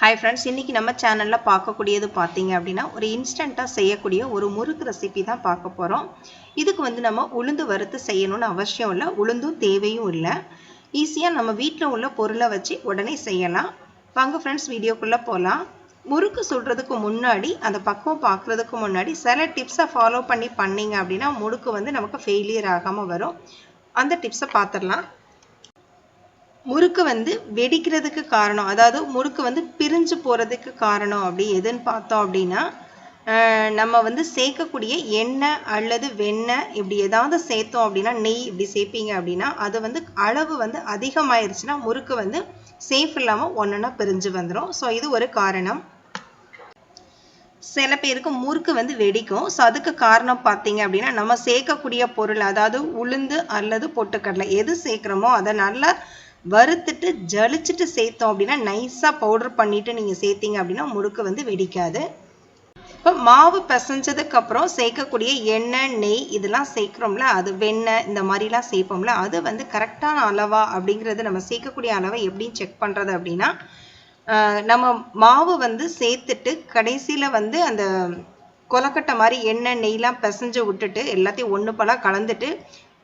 Hi friends இன்றைக்கி நம்ம சேனலில் பார்க்கக்கூடியது பார்த்தீங்க அப்படின்னா ஒரு இன்ஸ்டண்ட்டாக செய்யக்கூடிய ஒரு முறுக்கு ரெசிபி தான் பார்க்க போகிறோம் இதுக்கு வந்து நம்ம உளுந்து வறுத்து செய்யணும்னு அவசியம் இல்லை உளுந்தும் தேவையும் இல்லை. ஈஸியாக நம்ம வீட்டில் உள்ள பொருளை வச்சு உடனே செய்யலாம். வாங்க ஃப்ரெண்ட்ஸ் வீடியோக்குள்ளே போகலாம் முறுக்கு சுடுறதுக்கு முன்னாடி அந்த பக்குவம் பார்க்குறதுக்கு முன்னாடி சில டிப்ஸை ஃபாலோ பண்ணி பண்ணீங்க அப்படின்னா முறுக்கு வந்து நமக்கு ஃபெயிலியர் ஆகாமல் வரும். அந்த டிப்ஸை பார்த்துடலாம். முறுக்கு வந்து வெடிக்கிறதுக்கு காரணம் அதாவது முறுக்கு வந்து பிரிஞ்சு போகிறதுக்கு காரணம் அப்படி எதுன்னு பார்த்தோம் அப்படின்னா நம்ம வந்து சேர்க்கக்கூடிய எண்ணெய் அல்லது வெண்ணெய் இப்படி ஏதாவது சேர்த்தோம் அப்படின்னா நெய் இப்படி சேர்ப்பீங்க அப்படின்னா அது வந்து அளவு வந்து அதிகமாயிருச்சுன்னா முறுக்கு வந்து சேஃப் இல்லாமல் ஒன்றுனா பிரிஞ்சு வந்துடும் ஸோ இது ஒரு காரணம். சில பேருக்கு முறுக்கு வந்து வெடிக்கும். ஸோ அதுக்கு காரணம் பார்த்தீங்க அப்படின்னா நம்ம சேர்க்கக்கூடிய பொருள் அதாவது உளுந்து அல்லது பொட்டுக்கடலை எது சேர்க்குறோமோ அதை நல்லா வறுத்துட்டு ஜலிச்சுட்டு சேர்த்தோம் அப்படின்னா நைஸாக பவுடர் பண்ணிவிட்டு நீங்கள் சேர்த்தீங்க அப்படின்னா முறுக்கு வந்து வெடிக்காது. இப்போ மாவு பிசைஞ்சதுக்கு அப்புறம் சேர்க்கக்கூடிய எண்ணெய் நெய் இதெல்லாம் சேர்க்குறோம்ல அது வெண்ணெய் இந்த மாதிரிலாம் சேர்ப்போம்ல அது வந்து கரெக்டான அளவா அப்படிங்கிறது நம்ம சேர்க்கக்கூடிய அளவை எப்படி செக் பண்ணுறது அப்படின்னா நம்ம மாவு வந்து சேர்த்துட்டு கடைசியில் வந்து அந்த கொலக்கட்டை மாதிரி எண்ணெய் நெய்லாம் பிசைஞ்சு விட்டுட்டு எல்லாத்தையும் ஒன்று போல கலந்துட்டு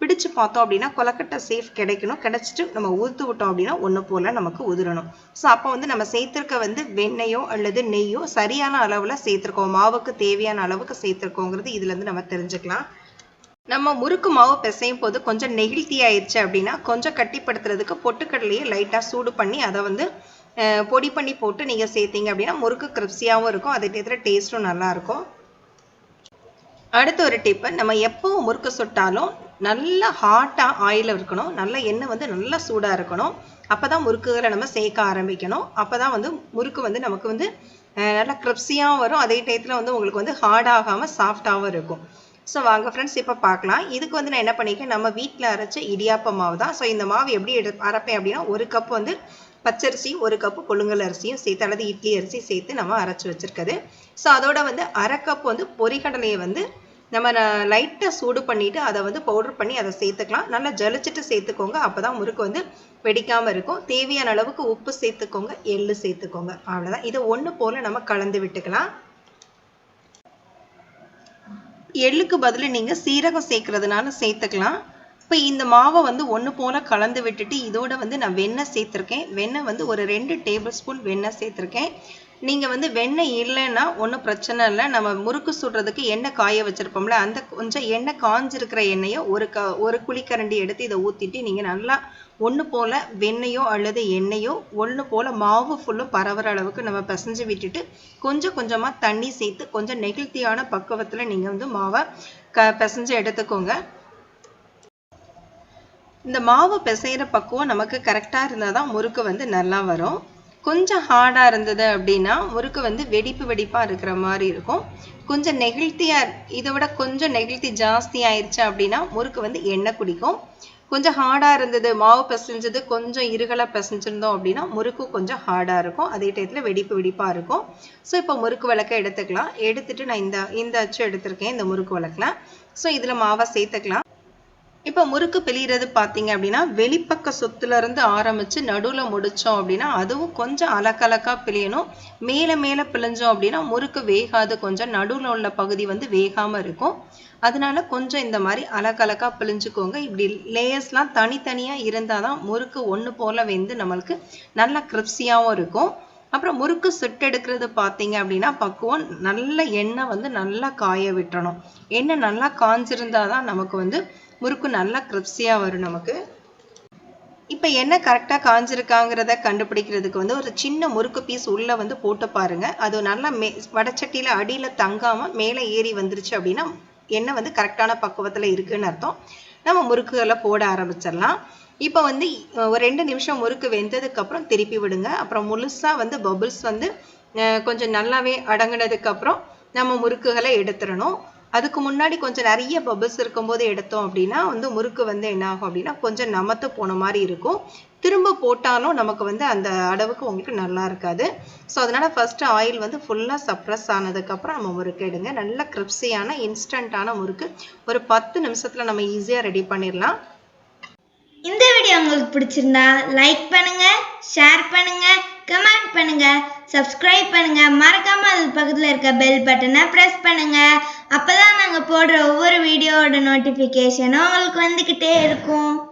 பிடிச்சு பார்த்தோம் அப்படின்னா கொலக்கட்டை சேஃப் கிடைக்கணும். கிடைச்சிட்டு நம்ம ஊற்று விட்டோம் அப்படின்னா ஒன்று போல் நமக்கு உதிரணும். ஸோ அப்போ வந்து நம்ம சேர்த்துருக்க வந்து வெண்ணெயோ அல்லது நெய்யோ சரியான அளவில் சேர்த்துருக்கோம். மாவுக்கு தேவையான அளவுக்கு சேர்த்துருக்கோங்கிறது இதுலேருந்து நம்ம தெரிஞ்சுக்கலாம். நம்ம முறுக்கு மாவு பிசையும் போது கொஞ்சம் நெகிழ்த்தி ஆயிடுச்சு அப்படின்னா கொஞ்சம் கட்டிப்படுத்துறதுக்கு பொட்டுக்கடலையை லைட்டாக சூடு பண்ணி அதை வந்து பொடி பண்ணி போட்டு நீங்கள் சேர்த்தீங்க அப்படின்னா முறுக்கு கிரிப்ஸியாகவும் இருக்கும். அதை நேரத்தில் டேஸ்ட்டும் நல்லாயிருக்கும் அடுத்த ஒரு டிப்பு நம்ம எப்போ முறுக்கு சுட்டாலும் நல்லா ஹாட்டாக ஆயில் இருக்கணும். நல்ல எண்ணெய் வந்து நல்லா சூடாக இருக்கணும். அப்போ தான் முறுக்குகளை நம்ம சேர்க்க ஆரம்பிக்கணும். அப்போ தான் வந்து முறுக்கு வந்து நமக்கு வந்து நல்லா கிரிப்ஸியாகவும் வரும். அதே டயத்தில் வந்து உங்களுக்கு வந்து ஹார்ட் ஆகாமல் சாஃப்டாகவும் இருக்கும். ஸோ வாங்க ஃப்ரெண்ட்ஸ் இப்போ பார்க்கலாம். இதுக்கு வந்து நான் என்ன பண்ணியிருக்கேன் நம்ம வீட்டில் அரைச்ச இடியாப்ப மாவு தான். ஸோ இந்த மாவு எப்படி எடு அரைப்பேன் அப்படின்னா ஒரு கப் வந்து பச்சரிசி ஒரு கப்பு புழுங்கல் அரிசியும் சேர்த்து அல்லது இட்லி அரிசி சேர்த்து நம்ம அரைச்சி வச்சிருக்குது ஸோ அதோட வந்து அரை கப் வந்து பொரிக்கடலையை வந்து நம்ம லைட்டாக சூடு பண்ணிட்டு அதை வந்து பவுடர் பண்ணி அதை சேர்த்துக்கலாம். நல்லா ஜலிச்சிட்டு சேர்த்துக்கோங்க. அப்போ தான் முறுக்கு வந்து வெடிக்காமல் இருக்கும். தேவையான அளவுக்கு உப்பு சேர்த்துக்கோங்க. எள்ளு சேர்த்துக்கோங்க. அவ்வளோதான் இதை ஒன்று போல் நம்ம கலந்து விட்டுக்கலாம். எள்ளுக்கு பதில் நீங்கள் சீரகம் சேர்க்கறதுனால சேர்த்துக்கலாம். இப்போ இந்த மாவை வந்து ஒன்று போல் கலந்து விட்டுட்டு இதோட வந்து நான் வெண்ணெய் சேர்த்துருக்கேன். வெண்ணெய் வந்து ஒரு ரெண்டு டேபிள் ஸ்பூன் வெண்ணெய் சேர்த்துருக்கேன். நீங்கள் வந்து வெண்ணெய் இல்லைன்னா ஒன்றும் பிரச்சனை இல்லை. நம்ம முறுக்கு சுடுறதுக்கு எண்ணெய் காய வச்சுருப்போம்ல அந்த கொஞ்சம் எண்ணெய் காஞ்சிருக்கிற எண்ணெயை ஒரு க ஒரு குழிக்கரண்டி எடுத்து இதை ஊற்றிட்டு நீங்கள் நல்லா ஒன்று போல் வெண்ணெயோ அல்லது எண்ணெயோ ஒன்று போல் மாவு ஃபுல்லும் பரவுற அளவுக்கு நம்ம பிசைஞ்சு விட்டுட்டு கொஞ்சம் கொஞ்சமாக தண்ணி சேர்த்து கொஞ்சம் நெகிழ்த்தியான பக்குவத்தில் நீங்கள் வந்து மாவை க பிசைஞ்சு எடுத்துக்கோங்க. இந்த மாவு பிசைகிற பக்குவம் நமக்கு கரெக்டாக இருந்தால் தான் முறுக்கு வந்து நல்லா வரும். கொஞ்சம் ஹார்டாக இருந்தது அப்படின்னா முறுக்கு வந்து வெடிப்பு வெடிப்பாக இருக்கிற மாதிரி இருக்கும். கொஞ்சம் நெகிழ்த்தியாக இதை விட கொஞ்சம் நெகிழ்த்தி ஜாஸ்தி ஆயிடுச்சு அப்படின்னா முறுக்கு வந்து எண்ணெய் குடிக்கும். கொஞ்சம் ஹார்டாக இருந்தது மாவு பிசைஞ்சது கொஞ்சம் இருகலாக பிசைஞ்சிருந்தோம் அப்படின்னா முறுக்கு கொஞ்சம் ஹார்டாக இருக்கும். அதே டயத்தில் வெடிப்பு வெடிப்பாக இருக்கும். ஸோ இப்போ முறுக்கு விளக்க எடுத்துக்கலாம். எடுத்துட்டு நான் இந்த இந்த அச்சு எடுத்திருக்கேன் இந்த முறுக்கு விளக்கில். ஸோ இதில் மாவை சேர்த்துக்கலாம். இப்போ முறுக்கு பிழிகிறது பார்த்தீங்க அப்படின்னா வெளிப்பக்க சொத்துலேருந்து ஆரம்பித்து நடுவில் முடித்தோம் அப்படின்னா அதுவும் கொஞ்சம் அலக்கலக்காக பிழியணும். மேலே மேலே பிழிஞ்சோம் அப்படின்னா முறுக்கு வேகாது. கொஞ்சம் நடுவில் உள்ள பகுதி வந்து வேகாமல் இருக்கும். அதனால கொஞ்சம் இந்த மாதிரி அலக்கலக்காக பிழிஞ்சுக்கோங்க. இப்படி லேயர்ஸ்லாம் தனித்தனியாக இருந்தால் தான் முறுக்கு ஒன்று போல வெந்து நம்மளுக்கு நல்லா கிரிப்ஸியாகவும் இருக்கும். அப்புறம் முறுக்கு சுட்டெடுக்கிறது பார்த்தீங்க அப்படின்னா பக்குவம் நல்ல எண்ணெய் வந்து நல்லா காய விட்டுறணும் எண்ணெய் நல்லா காஞ்சிருந்தா தான் நமக்கு வந்து முறுக்கு நல்லா கிரிப்ஸியாக வரும் நமக்கு. இப்போ என்ன கரெக்டாக காஞ்சிருக்காங்கிறத கண்டுபிடிக்கிறதுக்கு வந்து ஒரு சின்ன முறுக்கு பீஸ் உள்ளே வந்து போட்டு பாருங்கள் அது நல்லா மே வடச்சட்டியில் அடியில் தங்காமல் மேலே ஏறி வந்துருச்சு அப்படின்னா எண்ணெய் வந்து கரெக்டான பக்குவத்தில் இருக்குதுன்னு அர்த்தம். நம்ம முறுக்குகளை போட ஆரம்பிச்சிடலாம். இப்போ வந்து ஒரு ரெண்டு நிமிஷம் முறுக்கு வெந்ததுக்கப்புறம் திருப்பி விடுங்க. அப்புறம் முழுசாக வந்து பபுள்ஸ் வந்து கொஞ்சம் நல்லாவே அடங்கினதுக்கப்புறம் நம்ம முறுக்குகளை எடுத்துடணும். அதுக்கு முன்னாடி கொஞ்சம் நிறைய பபிள்ஸ் இருக்கும்போது எடுத்தோம் அப்படின்னா வந்து முறுக்கு வந்து என்ன ஆகும் அப்படின்னா கொஞ்சம் நமத்து போன மாதிரி இருக்கும். திரும்ப போட்டாலும் நமக்கு வந்து அந்த அளவுக்கு உங்களுக்கு நல்லா இருக்காது. ஸோ அதனால் ஃபஸ்ட்டு ஆயில் வந்து ஃபுல்லாக சப்ரஸ் ஆனதுக்கப்புறம் நம்ம முறுக்கு எடுங்க. நல்ல கிரிப்ஸியான இன்ஸ்டண்ட்டான முறுக்கு. ஒரு பத்து நிமிஷத்தில் நம்ம ஈஸியாக ரெடி பண்ணிடலாம். இந்த வீடியோ உங்களுக்கு பிடிச்சிருந்தா லைக் பண்ணுங்க ஷேர் பண்ணுங்க கமெண்ட் பண்ணுங்க சப்ஸ்கிரைப் பண்ணுங்க. மறக்காம அது பக்கத்தில் இருக்க பெல் பட்டனை பிரஸ் பண்ணுங்க. அப்பதான் நாங்கள் போடுற ஒவ்வொரு வீடியோவோட நோட்டிஃபிகேஷனும் உங்களுக்கு வந்துக்கிட்டே இருக்கும்.